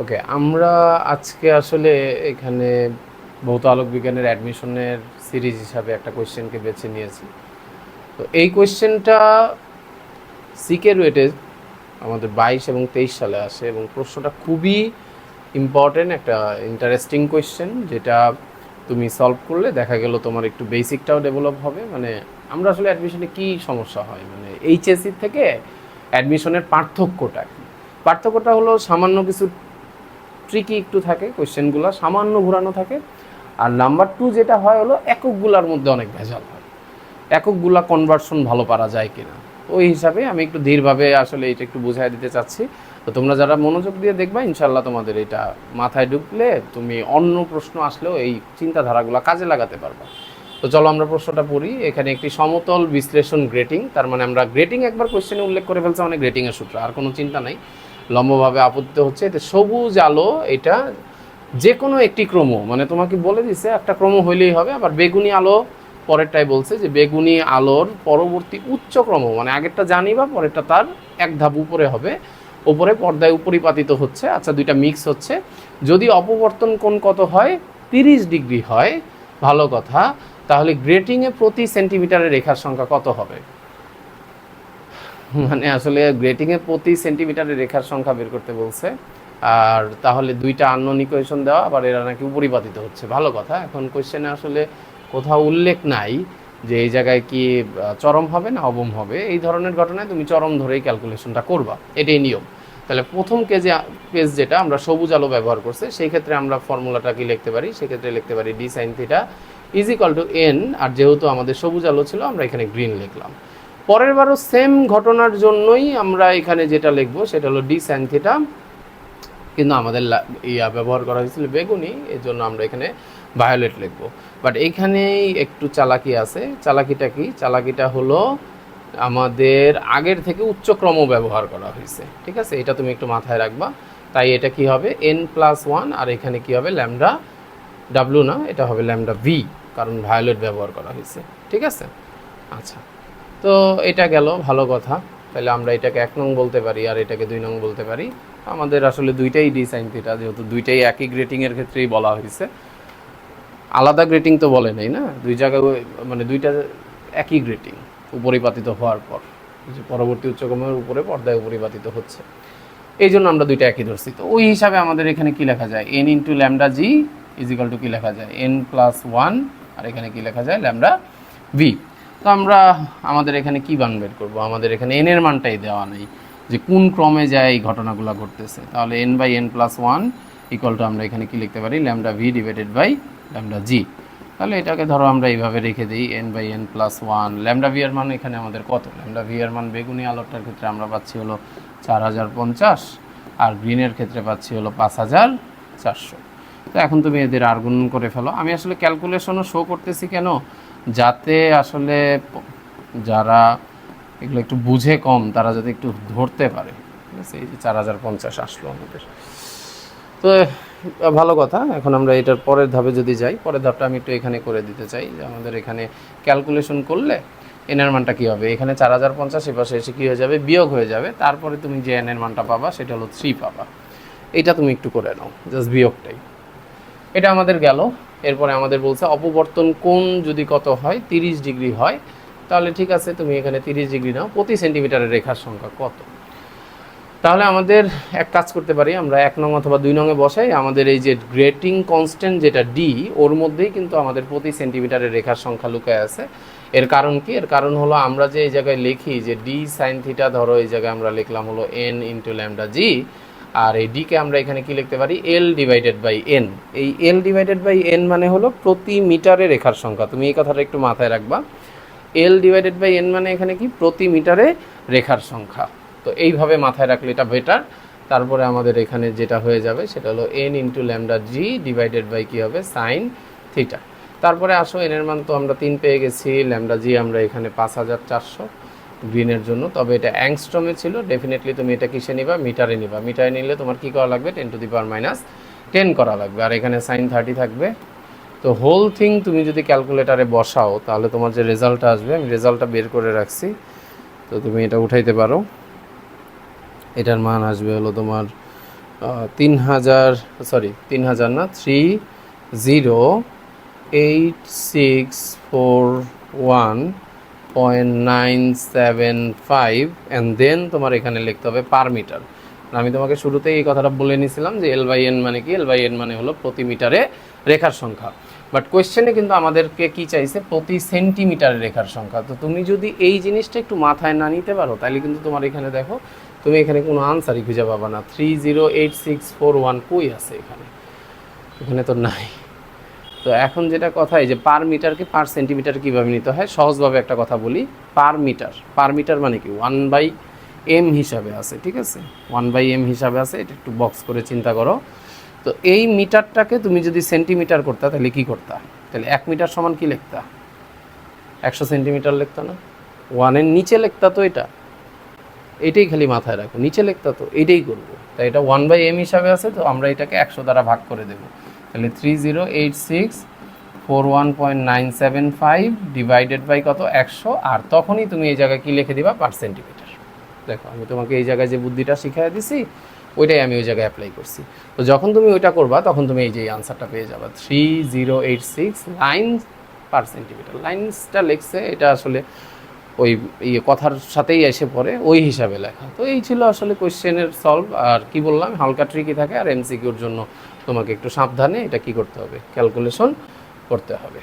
ওকে আমরা আজকে আসলে এখানে ভৌত আলোক বিজ্ঞানের অ্যাডমিশনের সিরিজ হিসাবে একটা কোয়েশ্চেনকে বেছে নিয়েছি। তো এই কোয়েশ্চেনটা সিকে রুয়েটে আমাদের বাইশ এবং তেইশ সালে আসে এবং প্রশ্নটা খুবই ইম্পর্টেন্ট একটা ইন্টারেস্টিং কোয়েশ্চেন যেটা তুমি সলভ করলে দেখা গেল তোমার একটু বেসিকটাও ডেভেলপ হবে। মানে আমরা আসলে অ্যাডমিশনে কি সমস্যা হয়? মানে এইচএসসি থেকে অ্যাডমিশনের পার্থক্যটা পার্থক্যটা হলো সামান্য কিছু ট্রিকি একটু থাকে কোয়েশ্চেনগুলো সামান্য ঘোরানো থাকে। আর নাম্বার টু যেটা হয় হলো এককগুলার মধ্যে অনেক ভেজাল হয়। এককগুলা কনভার্সন ভালো পারা যায় কিনা। ওই হিসাবে আমি একটু ধীরভাবে আসলে এটা একটু বুঝাই দিতে চাচ্ছি। তো তোমরা যারা মনোযোগ দিয়ে দেখবা ইনশাল্লাহ তোমাদের এটা মাথায় ঢুকলে তুমি অন্য প্রশ্ন আসলেও এই চিন্তাধারাগুলো কাজে লাগাতে পারবা। তো চলো আমরা প্রশ্নটা পড়ি। এখানে একটি সমতল বিশ্লেষণ গ্রেটিং তার মানে আমরা গ্রেটিং একবার কোয়েশ্চেনে উল্লেখ করে ফেলছে, অনেক গ্রেটিংয়ের সূত্র, আর কোনো চিন্তা নাই। লম্বভাবে আপত্তি হচ্ছে। এতে সবুজ আলো, এটা যে কোনো একটি ক্রম। মানে তোমাকে বলে দিছে, একটা ক্রম হইলেই হবে, আবার বেগুনি আলো পরেরটাই বলছে যে বেগুনি আলোর পরবর্তী উচ্চ ক্রম মানে আগেরটা জানি বা পরেরটা তার এক ধাপ উপরে হবে। উপরে পর্দায় উপরিপাতিত হচ্ছে। আচ্ছা দুইটা মিক্স হচ্ছে। যদি অপবর্তন কোণ কত হয়? তিরিশ ডিগ্রি হয়। ভালো কথা। তাহলে গ্রেটিংয়ে প্রতি সেন্টিমিটারের রেখার সংখ্যা কত হবে? মানে আসলে গ্রেটিংয়ে প্রতি সেন্টিমিটারের রেখার সংখ্যা বের করতে বলছে। আর তাহলে দুইটা আননোন ইকুয়েশন দেওয়া, আবার এরা নাকি উপরিপাতিত হচ্ছে। ভালো কথা। এখন কোয়েশ্চেনে আসলে কোথাও উল্লেখ নাই যে এই জায়গায় কি চরম হবে না অবম হবে। এই ধরনের ঘটনায় তুমি চরম ধরেই ক্যালকুলেশনটা করবা। এটাই নিয়ম। তাহলে প্রথম কেজে পেজ যেটা, আমরা সবুজ আলো ব্যবহার করছে, সেই ক্ষেত্রে আমরা ফর্মুলাটা কি লিখতে পারি? সেক্ষেত্রে লিখতে পারি D sine theta is equal to N আর যেহেতু আমাদের সবুজ আলো ছিল, আমরা এখানে গ্রিন লিখলাম। পরের বারও সেম ঘটনার জন্যই আমরা এখানে যেটা লিখব, সেটা হলো ডি সাইন থিটা কিন্তু আমাদের ইয়া ব্যবহার করা হয়েছিল বেগুনি এর জন্য আমরা এখানে ভায়োলেট লিখব। বাট এইখানেই একটু চালাকি আছে। চালাকিটা কি? চালাকিটা হলো আমাদের আগের থেকে উচ্চক্রম ব্যবহার করা হয়েছে। ঠিক আছে? এটা তুমি একটু মাথায় রাখবা। তাই এটা কি হবে? এন প্লাস ওয়ান আর এখানে কি হবে? ল্যামডা ডাব্লু না, এটা হবে ল্যামডা ভি কারণ ভায়োলেট ব্যবহার করা হয়েছে। ঠিক আছে? আচ্ছা। তো এটা গেল, ভালো কথা। তাহলে আমরা এটাকে এক নং বলতে পারি আর এটাকে দুই নং বলতে পারি। আমাদের আসলে দুইটাই ডি সাইন থিটা, যেহেতু দুইটাই একই গ্রেটিংয়ের ক্ষেত্রেই বলা হয়েছে। আলাদা গ্রেটিং তো বলে নাই না? দুই জায়গায় মানে দুইটা একই গ্রেটিং উপরিপাতিত হওয়ার পর। যে পরবর্তী উচ্চক্রমের উপরে, পর্দায় উপরিপাতিত হচ্ছে। এই জন্য আমরা দুইটা একই ধরছি। তো ওই হিসাবে আমাদের এখানে কি লেখা যায়? N into lambda G is equal to কি লেখা যায়? এন প্লাস ওয়ান আর এখানে কি লেখা যায়? ল্যামডা ভি তো আমরা আমাদের এখানে কি মান বের করব? আমাদের এখানে এনের মানটাই দেওয়া নেই। যে কোন ক্রমে যায় এই ঘটনাগুলো ঘটতেছে। তাহলে N by N plus one equal to আমরা এখানে কি লিখতে পারি? Lambda V divided by lambda G তাহলে এটাকে ধরো আমরা এইভাবে রেখে দিই N by N plus one lambda V এর মান এখানে আমাদের কত? ল্যামডা ভি এর মান বেগুনি আলোটার ক্ষেত্রে আমরা পাচ্ছি হলো চার হাজার পঞ্চাশ, আর গ্রিনের ক্ষেত্রে পাচ্ছি হলো পাঁচ হাজার চারশো। তো এখন তুমি এদের আর গুণন করে ফেলো। আমি আসলে ক্যালকুলেশনও শো করতেছি কেন? যাতে আসলে যারা এগুলো একটু বুঝে কম, তারা যাতে একটু ধরতে পারে। এই যে চার হাজার পঞ্চাশ আসলো আমাদের। তো ভালো কথা। এখন আমরা এটার পরের ধাপে যদি যাই, পরের ধাপটা আমি একটু এখানে করে দিতে চাই। যে আমাদের এখানে ক্যালকুলেশন করলে এনের মানটা কী হবে? এখানে চার হাজার পঞ্চাশ এপাশে এসে কী হয়ে যাবে? বিয়োগ হয়ে যাবে। তারপরে তুমি যে এনের মানটা পাবা, সেটা হলো থ্রি পাবা। এটা তুমি একটু করে নাও জাস্ট বিয়োগটাই। এটা আমাদের গেল। এরপরে আমাদের বলছে, অপবর্তন কোণ যদি কত হয়, তিরিশ ডিগ্রি হয়, তাহলে ঠিক আছে, তুমি এখানে তিরিশ ডিগ্রি নাও, প্রতি সেন্টিমিটারের রেখার সংখ্যা কত? তাহলে আমাদের এক কাজ করতে পারি, আমরা এক নং অথবা দুই নংয়ে বসাই, আমাদের এই যে গ্রেটিং কনস্ট্যান্ট যেটা ডি ওর মধ্যেই কিন্তু আমাদের প্রতি সেন্টিমিটারের রেখার সংখ্যা লুকায় আছে। এর কারণ কি? এর কারণ হলো আমরা যে এই জায়গায় লিখি যে ডি সাইন থিটা ধরো এই জায়গায় আমরা লিখলাম হলো এন ইন্টু ল্যামডা জি আর এই ডিকে আমরা এখানে কি লিখতে পারি? এল ডিভাইডেড বাই এন এই এল ডিভাইডেড বাই এন মানে হলো প্রতি মিটারে রেখার সংখ্যা। তুমি এই কথাটা একটু মাথায় রাখবা। এল ডিভাইডেড বাই এন মানে এখানে কি? প্রতি মিটারে রেখার সংখ্যা। তো এইভাবে মাথায় রাখলে এটা বেটার তারপরে আমাদের এখানে যেটা হয়ে যাবে সেটা হলো n into lambda G divided by কী হবে? সাইন থিটা তারপরে আসো এনের মান তো আমরা তিন পেয়ে গেছি। ল্যামডা জি আমরা এখানে পাঁচ হাজার চারশো। গ্রিনের জন্য, তবে এটা অ্যাংস্ট্রমে ছিল ডেফিনেটলি তুমি এটা কিসে নিবা? মিটারে নিবা। মিটারে নিলে তোমার কী করা লাগবে? Ten to the power minus ten করা লাগবে। আর এখানে সাইন থার্টি থাকবে। তো হোল থিং তুমি যদি ক্যালকুলেটারে বসাও, তাহলে তোমার যে রেজাল্টটা আসবে, আমি রেজাল্টটা বের করে রাখছি। তো তুমি এটা উঠাইতে পারো। এটার মান আসবে হলো তোমার তিন হাজার সরি তিন হাজার না three zero eight six four one point nine seven five and then তোমার এখানে লিখতে হবে পার মিটার আমি তোমাকে শুরুতেই এই কথাটা বলে নিয়েছিলাম যে এল বাই এন মানে কি? এল বাই এন মানে হলো প্রতি মিটারে রেখার সংখ্যা। বাট কোয়েশ্চেনে কিন্তু আমাদেরকে কি চাইছে? প্রতি সেন্টিমিটারে রেখার সংখ্যা। তো তুমি যদি এই জিনিসটা একটু মাথায় না নিতে পারো, তাহলে কিন্তু তোমার এখানে দেখো, তুমি এখানে কোনো আনসারই খুঁজে পাবা না। Three zero eight six four one কই আছে এখানে? এখানে তো নাই। তো এখন যেটা কথা এই যে পার মিটারকে পার সেন্টিমিটার কীভাবে নিতে হয়, সহজভাবে একটা কথা বলি পার মিটার পার মিটার মানে কি? ওয়ান বাই এম হিসাবে আছে, ঠিক আছে? ওয়ান বাই এম হিসাবে আছে, এটা একটু বক্স করে চিন্তা করো। তো এই মিটারটাকে তুমি যদি সেন্টিমিটার করতা, তাহলে কি করতা? তাহলে এক মিটার সমান কি লিখতা? একশো সেন্টিমিটার লিখতা না? ওয়ানের নিচে লিখতা তো এটা। এটাই খালি মাথায় রাখো, নিচে লিখতা তো, এটাই করব। তাই এটা ওয়ান বাই এম হিসাবে আছে, তো আমরা এটাকে একশো দ্বারা ভাগ করে দেবো। তাহলে three zero eight six four one point nine seven five divided by কত? একশো। আর তখনই তুমি এই জায়গায় কী লিখে দিবা? পার সেন্টিমিটার দেখো, আমি তোমাকে এই জায়গায় যে বুদ্ধিটা শিখিয়ে দিছি, ওইটাই আমি ওই জায়গায় অ্যাপ্লাই করছি। তো যখন তুমি ওইটা করবা, তখন তুমি এই যে আনসারটা পেয়ে যাবা। Three zero eight six line per centimetre লাইন্সটা লিখছে, এটা আসলে ওই ইয়ে কথার সাথেই এসে পড়ে, ওই হিসাবে লেখা। তো এই ছিল আসলে কোয়েশ্চেনের সলভ আর কি বললাম, হালকা ট্রিকি থাকে, আর এমসিকিউর জন্য তোমাকে একটু সাবধানে এটা কি করতে হবে ক্যালকুলেশন করতে হবে।